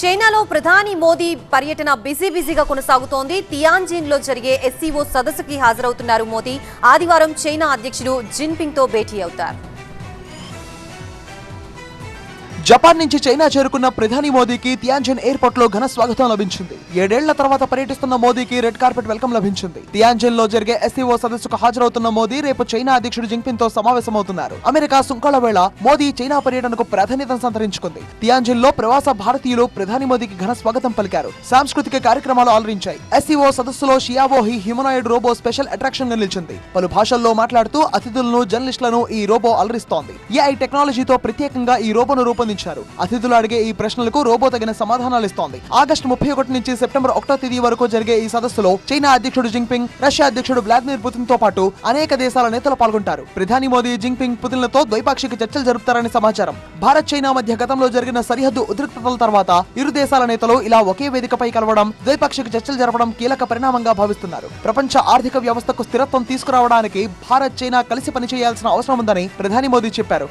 చైనాలో ప్రధాని మోదీ పర్యటన బిజీ బిజీగా కొనసాగుతోంది. తియాన్జిన్లో జరిగే ఎస్సీఓ సదస్సుకి హాజరవుతున్నారు మోదీ. ఆదివారం చైనా అధ్యక్షుడు జిన్పింగ్తో భేటీ అవుతారు. జపాన్ నుంచి చైనా చేరుకున్న ప్రధాని మోదీకి తియాంజన్ ఎయిర్పోర్ట్లో ఘన స్వాగతం లభించింది. ఏడేళ్ళ తర్వాత పర్యటిస్తున్న మోదీకి రెడ్ కార్పెట్ వెల్కమ్ లభించింది. తియాంజన్లో జరిగే ఎస్సీఓ సదస్సుకు హాజరవుతున్న మోదీ రేపు చైనా అధ్యక్షుడు జింగ్పింగ్తో సమావేశమవుతున్నారు. అమెరికా సుంకాల వేళ మోదీ చైనా పర్యటనకు ప్రాధాన్యత సంతరించుకుంది. తియాంజన్లో ప్రవాస భారతీయులు ప్రధాని మోదీకి ఘన స్వాగతం పలికారు. సాంస్కృతిక కార్యక్రమాలు అలరించాయి ఎస్సీఓ సదస్సులో షియావోహి హ్యూమనాయిడ్ రోబో స్పెషల్ అట్రాక్షన్గా నిలిచింది. పలు భాషల్లో మాట్లాడుతూ అతిథులను జర్నలిస్టులను ఈ రోబో అలరిస్తోంది. ఏఐ టెక్నాలజీతో ప్రత్యేకంగా ఈ రోబోను రూపొందించారు అతిథులు అడిగే ఈ ప్రశ్నలకు రోబో తగిన సమాధానాలు ఇస్తోంది. ఆగస్టు ముప్పై ఒకటి నుంచి సెప్టెంబర్ ఒకటో తేదీ వరకు జరిగే ఈ సదస్సులో చైనా అధ్యక్షుడు జింగ్పింగ్ రష్యా అధ్యక్షుడు వ్లాదిమిర్ పుతిన్తో పాటు అనేక దేశాల నేతలు పాల్గొంటారు. ప్రధాని మోదీ జింగ్పింగ్ పుతిన్లతో ద్వైపాక్షిక చర్చలు జరుపుతారని సమాచారం. భారత్ చైనా మధ్య గతంలో జరిగిన సరిహద్దు ఉద్రిక్తతల తర్వాత ఇరు దేశాల నేతలు ఇలా ఒకే వేదికపై కలవడం ద్వైపాక్షిక చర్చలు జరపడం కీలక పరిణామంగా భావిస్తున్నారు. ప్రపంచ ఆర్థిక వ్యవస్థకు స్థిరత్వం తీసుకురావడానికి భారత్ చైనా కలిసి పనిచేయాల్సిన అవసరం ఉందని ప్రధాని మోదీ చెప్పారు.